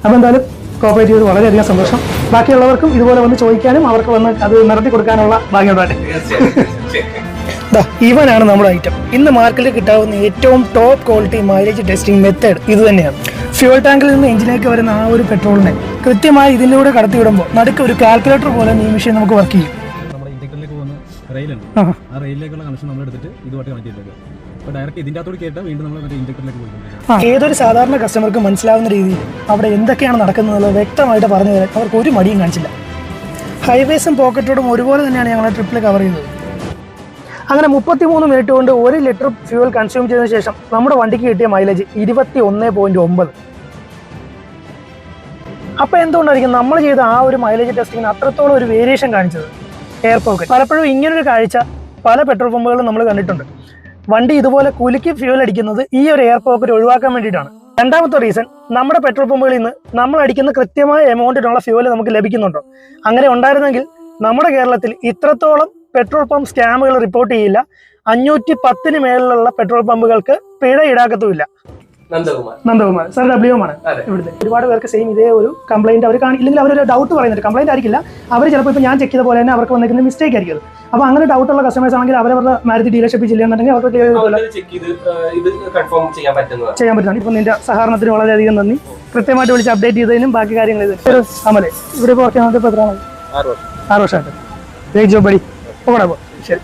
അപ്പോൾ എന്തായാലും കോപ്പറേറ്റ് ചെയ്ത് വളരെയധികം സന്തോഷം. ബാക്കിയുള്ളവർക്കും ഇതുപോലെ വന്ന് ചോദിക്കാനും അവർക്ക് വന്ന് അത് നടത്തി കൊടുക്കാനുള്ള ഭാഗ്യം ഉണ്ടാകട്ടെ. ദാ, ഇവനാണ് നമ്മുടെ ഐറ്റം ഇന്ന് മാർക്കറ്റിൽ കിട്ടാവുന്ന ഏറ്റവും top quality mileage testing method ഇത് തന്നെയാണ്. ഫ്യൂൾ ടാങ്കിൽ നിന്ന് എഞ്ചിനിലേക്ക് വരുന്ന ആ ഒരു പെട്രോളിനെ കൃത്യമായി ഇതിലൂടെ കടത്തിവിടുമ്പോൾ നടുക്ക് ഒരു കാൽക്കുലേറ്റർ പോലെ ഈ മെഷീൻ നമുക്ക് വർക്ക് ചെയ്യും. നമ്മുടെ പോകുന്ന റെയിലുണ്ട് ആ. റെയിലിലേക്കുള്ള കണക്ഷൻ നമ്മൾ എടുത്തിട്ട് ഇതുമായിട്ട് കണക്ട് ചെയ്തേക്കുക ഡയറക്റ്റ് വീണ്ടും നമ്മൾ ഏതൊരു സാധാരണ കസ്റ്റമർക്ക് മനസ്സിലാവുന്ന രീതിയിൽ അവിടെ എന്തൊക്കെയാണ് നടക്കുന്നത് വ്യക്തമായിട്ട് പറഞ്ഞു തരാൻ അവർക്ക് ഒരു മടിയും കാണിച്ചില്ല. ഹൈവേസും പോക്കറ്റോടും ഒരുപോലെ തന്നെയാണ് ഞങ്ങൾ ട്രിപ്പിൽ കവർ ചെയ്യുന്നത് അങ്ങനെ മുപ്പത്തി മൂന്ന് മിനിറ്റ് കൊണ്ട് ഒരു ലിറ്റർ ഫ്യൂവൽ കൺസ്യൂം ചെയ്തതിനു ശേഷം നമ്മുടെ വണ്ടിക്ക് കിട്ടിയ മൈലേജ് ഇരുപത്തി ഒന്ന് പോയിന്റ് ഒമ്പത്. അപ്പോൾ എന്തുകൊണ്ടായിരിക്കും നമ്മൾ ചെയ്ത ആ ഒരു മൈലേജ് ടെസ്റ്റിങ്ങിന് അത്രത്തോളം ഒരു വേരിയേഷൻ കാണിച്ചത്? എയർ പോക്കറ്റ് പലപ്പോഴും ഇങ്ങനൊരു കാഴ്ച പല പെട്രോൾ പമ്പുകളിലും നമ്മൾ കണ്ടിട്ടുണ്ട്. വണ്ടി ഇതുപോലെ കുലുക്കി ഫ്യൂൽ അടിക്കുന്നത് ഈ ഒരു എയർ പോക്കറ്റ് ഒഴിവാക്കാൻ വേണ്ടിയിട്ടാണ്. രണ്ടാമത്തെ റീസൺ നമ്മുടെ പെട്രോൾ പമ്പുകളിൽ നിന്ന് നമ്മൾ അടിക്കുന്ന കൃത്യമായ എമൗണ്ടിനുള്ള ഫ്യൂവൽ നമുക്ക് ലഭിക്കുന്നുണ്ടോ? അങ്ങനെ ഉണ്ടായിരുന്നെങ്കിൽ നമ്മുടെ കേരളത്തിൽ ഇത്രത്തോളം പെട്രോൾ പമ്പ് സ്കാമുകൾ റിപ്പോർട്ട് ചെയ്യില്ല. അഞ്ഞൂറ്റി പത്തിന് മേളിലുള്ള പെട്രോൾ പമ്പുകൾക്ക് പിഴ ഈടാക്കത്തുമില്ല. നന്ദകുമാർ. സാർ ഡബ്ല്യു ആണ്. ഇവിടുത്തെ. ഒരുപാട് പേർക്ക് സെയിം ഇതേ ഒരു കംപ്ലൈന്റ് അവർ കാണി ഇല്ലെങ്കിൽ അവരൊരു ഡൗട്ട് പറയുന്നുണ്ട്. കംപ്ലൈന്റ് ആയിരിക്കില്ല. അവർ ചിലപ്പോൾ ഇപ്പോൾ ഞാൻ ചെക്ക് ചെയ്ത പോലെ തന്നെ അവർക്ക് വന്നിരിക്കുന്ന മിസ്റ്റേക്ക് ആയിരിക്കും അത്. അപ്പോൾ അങ്ങനെ ഡൗട്ട് ഉള്ള കസ്റ്റമേഴ്സ് ആണെങ്കിൽ അവരവരുടെ മാരുതി ഡീലർഷിപ്പിൽ ചെയ്യുന്നുണ്ടെങ്കിൽ അവർക്ക് ഇത് ചെയ്യാൻ പറ്റുന്നതാണ്. ഇപ്പം നിന്റെ സഹകരണത്തിന് വളരെയധികം നന്ദി. കൃത്യമായിട്ട് വിളിച്ച് അപ്ഡേറ്റ് ചെയ്തതിനും ബാക്കി കാര്യങ്ങൾ ചെയ്തു ഒരു അമലെ ഇവിടെ ഇപ്പോൾ ആറ് വർഷം. ആറ് വർഷമായിട്ട്. ജോബ് ബഡി പോകണം ശരി.